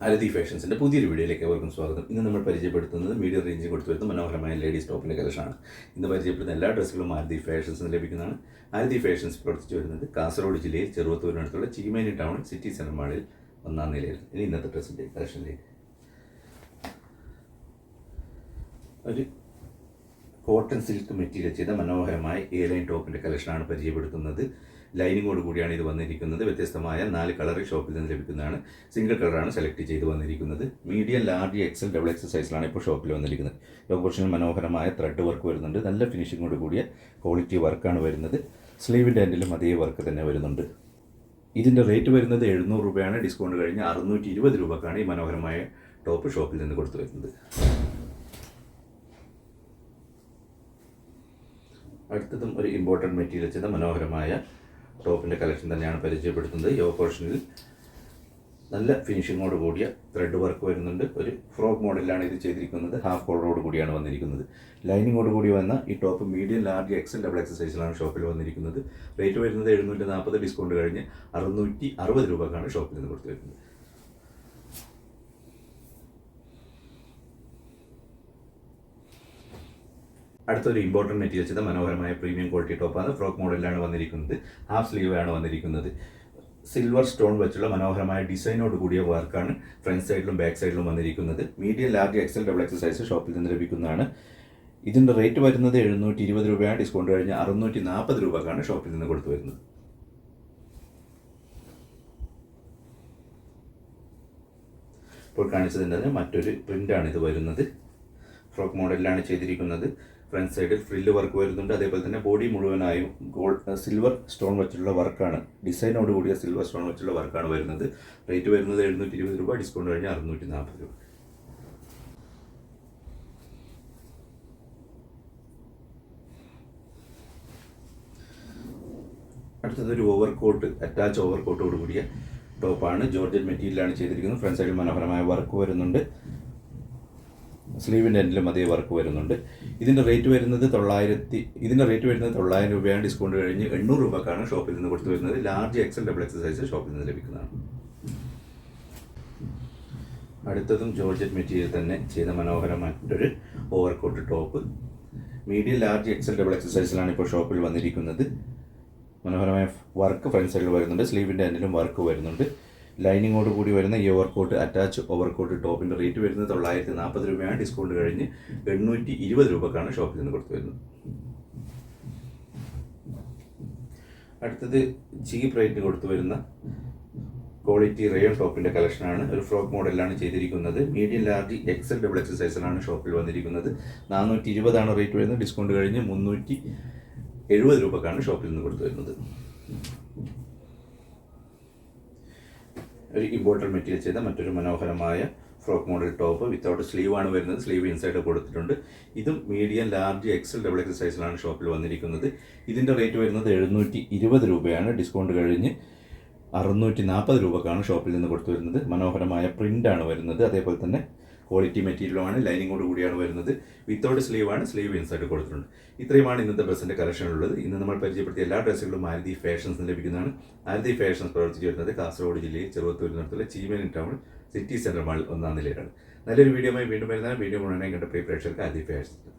അരതി ഫാഷൻസിന്റെ പുതിയൊരു വീഡിയോയിലേക്ക് അവർക്കും സ്വാഗതം. ഇന്ന് നമ്മൾ പരിചയപ്പെടുത്തുന്നത് മീഡിയം റേഞ്ച് കൊടുത്തു വരുന്ന മനോഹരമായ ലേഡീസ് ടോപ്പിന്റെ കളക്ഷനാണ് ഇന്ന് പരിചയപ്പെടുന്ന എല്ലാ ഡ്രസ്സുകളും ആരതി നിന്ന് ലഭിക്കുന്നതാണ്. ആരതി ഫാഷൻസ് പ്രവർത്തിച്ചു വരുന്നത് കാസർഗോഡ് ജില്ലയിൽ ചെറുവത്തൂരിനടുത്തുള്ള ചീമേനി ടൗൺ സിറ്റി സെന്റർ മാളിൽ ഒന്നാം നിലയിൽ ഇനി ഇന്നത്തെ ഡ്രസ്സിന്റെ കളക്ഷനിലേക്ക് ഒരു കോട്ടൺ സിൽക്ക് മെറ്റീരിയൽ ചെയ്ത മനോഹരമായ എ ലൈൻ ടോപ്പിന്റെ കളക്ഷനാണ് പരിചയപ്പെടുത്തുന്നത്. ലൈനിങ്ങോട് കൂടിയാണ് ഇത് വന്നിരിക്കുന്നത്. വ്യത്യസ്തമായ നാല് കളർ ഷോപ്പിൽ നിന്ന് ലഭിക്കുന്നതാണ്. സിംഗിൾ കളറാണ് സെലക്ട് ചെയ്ത് വന്നിരിക്കുന്നത്. Medium large XL double XL സൈസിലാണ് ഇപ്പോൾ ഷോപ്പിൽ വന്നിരിക്കുന്നത്. യോഗ പോർഷനിൽ മനോഹരമായ ത്രെഡ് വർക്ക് വരുന്നുണ്ട്. നല്ല ഫിനിഷിങ്ങോട് കൂടിയ ക്വാളിറ്റി വർക്കാണ് വരുന്നത്. സ്ലീവിന്റെ എൻഡിലും അതേ വർക്ക് തന്നെ വരുന്നുണ്ട്. ഇതിന്റെ റേറ്റ് വരുന്നത് എഴുന്നൂറ് രൂപയാണ്. ഡിസ്കൗണ്ട് കഴിഞ്ഞ് അറുന്നൂറ്റി ഇരുപത് രൂപക്കാണ് ഈ മനോഹരമായ ടോപ്പ് ഷോപ്പിൽ നിന്ന് കൊടുത്തു വരുന്നത്. അടുത്തതും ഒരു ഇമ്പോർട്ടന്റ് മെറ്റീരിയൽ ചെയ്ത മനോഹരമായ ടോപ്പിന്റെ കളക്ഷൻ തന്നെയാണ് പരിചയപ്പെടുത്തുന്നത്. യോ പോർഷനിൽ നല്ല ഫിനിഷിങ്ങോട് കൂടിയ ത്രെഡ് വർക്ക് വരുന്നുണ്ട്. ഒരു ഫ്രോക്ക് മോഡലിലാണ് ഇത് ചെയ്തിരിക്കുന്നത്. ഹാഫ് കോളറോട് കൂടിയാണ് വന്നിരിക്കുന്നത്. ലൈനിങ്ങോട് കൂടി വന്ന ഈ top medium large XL double XL സൈസിലാണ് ഷോപ്പിൽ വന്നിരിക്കുന്നത്. റേറ്റ് വരുന്നത് എഴുന്നൂറ്റി നാൽപ്പത് ഡിസ്കൗണ്ട് കഴിഞ്ഞ് അറുന്നൂറ്റി അറുപത് രൂപക്കാണ് ഷോപ്പിൽ നിന്ന് കൊടുത്തു വരുന്നത് അടുത്തൊരു ഇമ്പോർട്ടന്റ് മെറ്റീരിയൽ ചെയ്ത മനോഹരമായ പ്രീമിയം ക്വാളിറ്റി ടോപ്പാണ് ഫ്രോക്ക് മോഡലിലാണ് വന്നിരിക്കുന്നത്. ഹാഫ് സ്ലീവ് ആണ് വന്നിരിക്കുന്നത്. സിൽവർ സ്റ്റോൺ വെച്ചുള്ള മനോഹരമായ ഡിസൈനോട് കൂടിയ വർക്കാണ് ഫ്രണ്ട് സൈഡിലും ബാക്ക് സൈഡിലും വന്നിരിക്കുന്നത്. Medium large XL double XL size ഷോപ്പിൽ നിന്ന് ലഭിക്കുന്നതാണ്. ഇതിന്റെ റേറ്റ് വരുന്നത് എഴുന്നൂറ്റി ഇരുപത് രൂപയാണ്. ഡിസ്കൗണ്ട് കഴിഞ്ഞ് അറുന്നൂറ്റി നാൽപ്പത് രൂപക്കാണ് ഷോപ്പിൽ നിന്ന് കൊടുത്തു വരുന്നത്. ഇപ്പോൾ കാണിച്ചതിന്റെ മറ്റൊരു പ്രിന്റാണ് ഇത് വരുന്നത്. ഫ്രോക്ക് മോഡലിലാണ് ചെയ്തിരിക്കുന്നത്. ഫ്രണ്ട് സൈഡിൽ ഫ്രില്ല് വർക്ക് വരുന്നുണ്ട്. അതേപോലെ തന്നെ ബോഡി മുഴുവനായും ഗോൾഡ് സിൽവർ സ്റ്റോൺ വെച്ചുള്ള വർക്കാണ്. ഡിസൈനോട് കൂടിയ സിൽവർ സ്റ്റോൺ വെച്ചുള്ള വർക്കാണ് വരുന്നത്. റേറ്റ് വരുന്നത് എഴുന്നൂറ്റി ഇരുപത് രൂപ ഡിസ്കൗണ്ട് കഴിഞ്ഞാൽ അറുന്നൂറ്റി നാൽപ്പത് രൂപ. അടുത്തത് ഒരു ഓവർ കോട്ട് അറ്റാച്ച് ഓവർ കോട്ടോട് കൂടിയ ടോപ്പാണ് ജോർജൻ മെറ്റീരിയലാണ് ചെയ്തിരിക്കുന്നത്. ഫ്രണ്ട് സൈഡിൽ മനോഹരമായ വർക്ക് വരുന്നുണ്ട്. സ്ലീവിന്റെ എൻഡിലും അതേ വർക്ക് വരുന്നുണ്ട്. ഇതിന്റെ റേറ്റ് വരുന്നത് തൊള്ളായിരത്തി ഇതിന്റെ റേറ്റ് വരുന്നത് തൊള്ളായിരം രൂപയാണ് ഡിസ്കൗണ്ട് കഴിഞ്ഞ് എണ്ണൂറ് രൂപക്കാണ് ഷോപ്പിൽ നിന്ന് കൊടുത്തു വരുന്നത്. ലാർജ് എക്സൽ ഡബിൾ എക്സസൈസ് ഷോപ്പിൽ നിന്ന് ലഭിക്കുന്നതാണ്. അടുത്തതും ജോർജറ്റ് മെറ്റീരിയൽ തന്നെ ചെയ്ത മനോഹരമായിട്ടൊരു overcoat top medium large XL double എക്സസൈസിലാണ് ഇപ്പോൾ ഷോപ്പിൽ വന്നിരിക്കുന്നത്. മനോഹരമായ വർക്ക് ഫ്രണ്ട് സൈഡിൽ വരുന്നുണ്ട്. സ്ലീവിന്റെ എൻഡിലും വർക്ക് വരുന്നുണ്ട്. ലൈനിങ്ങോട് കൂടി വരുന്ന ഈ ഓവർകോട്ട് അറ്റാച്ച് ഓവർകോട്ട് ടോപ്പിന്റെ റേറ്റ് വരുന്നത് തൊള്ളായിരത്തി നാൽപ്പത് രൂപയാണ്. ഡിസ്കൗണ്ട് കഴിഞ്ഞ് എണ്ണൂറ്റി ഇരുപത് രൂപക്കാണ് ഷോപ്പിൽ നിന്ന് കൊടുത്തു വരുന്നത്. അടുത്തത് ചീപ്പ് റേറ്റിന് കൊടുത്തു വരുന്ന ക്വാളിറ്റി റയോൺ ടോപ്പിന്റെ കളക്ഷനാണ് ഒരു ഫ്രോക്ക് മോഡലാണ് ചെയ്തിരിക്കുന്നത്. Medium large XL double XL സൈസിലാണ് ഷോപ്പിൽ വന്നിരിക്കുന്നത്. നാനൂറ്റി ഇരുപതാണ് റേറ്റ് വരുന്നത്. ഡിസ്കൗണ്ട് കഴിഞ്ഞ് മുന്നൂറ്റി എഴുപത് രൂപക്കാണ് ഷോപ്പിൽ നിന്ന് കൊടുത്തു വരുന്നത്. ഒരു ഇമ്പോർട്ടന്റ് മെറ്റീരിയൽ ചെയ്ത മറ്റൊരു മനോഹരമായ frock model top without sleeve ആണ് വരുന്നത്. സ്ലീവ് ഇൻസൈഡ് കൊടുത്തിട്ടുണ്ട്. ഇതും medium large XL double XL സൈസിലാണ് ഷോപ്പിൽ വന്നിരിക്കുന്നത്. ഇതിന്റെ റേറ്റ് വരുന്നത് എഴുന്നൂറ്റി ഇരുപത് രൂപയാണ്. ഡിസ്കൗണ്ട് കഴിഞ്ഞ് അറുന്നൂറ്റി നാൽപ്പത് രൂപക്കാണ് ഷോപ്പിൽ നിന്ന് കൊടുത്തു വരുന്നത്. മനോഹരമായ പ്രിന്റാണ് വരുന്നത്. അതേപോലെ തന്നെ ക്വാളിറ്റി മെറ്റീരിയലുമാണ് ലൈനിങ്ങോട് കൂടിയാണ് വരുന്നത്. വിത്തൗട്ട് സ്ലീവ് ആണ് സ്ലീവ് ഇൻസൈഡ് കൊടുത്തിട്ടുണ്ട്. ഇത്രയുമാണ് ഇന്നത്തെ ഡ്രസ്സിന്റെ കളക്ഷൻ ഉള്ളത്. ഇന്ന് നമ്മൾ പരിചയപ്പെടുത്തിയ എല്ലാ ഡ്രസ്സുകളും മാരുതി ഫാഷൻസ് ലഭിക്കുന്നതാണ്. മാരുതി ഫാഷൻസ് പ്രവർത്തിച്ചു വരുന്നത് കാസർഗോഡ് ജില്ലയിൽ ചെറുവത്തൂരിനടുത്തുള്ള ചീമേനി ടൗൺ സിറ്റി സെന്റർ മാളിൽ ഒന്നാം നിലയിലാണ്. നല്ലൊരു വീഡിയോയുമായി വീണ്ടും വരുന്നതാണ്. വീഡിയോ മുഴുവനായി കണ്ട പ്രിയ പ്രേക്ഷകർക്ക് ആദ്യ ഫാഷൻസ്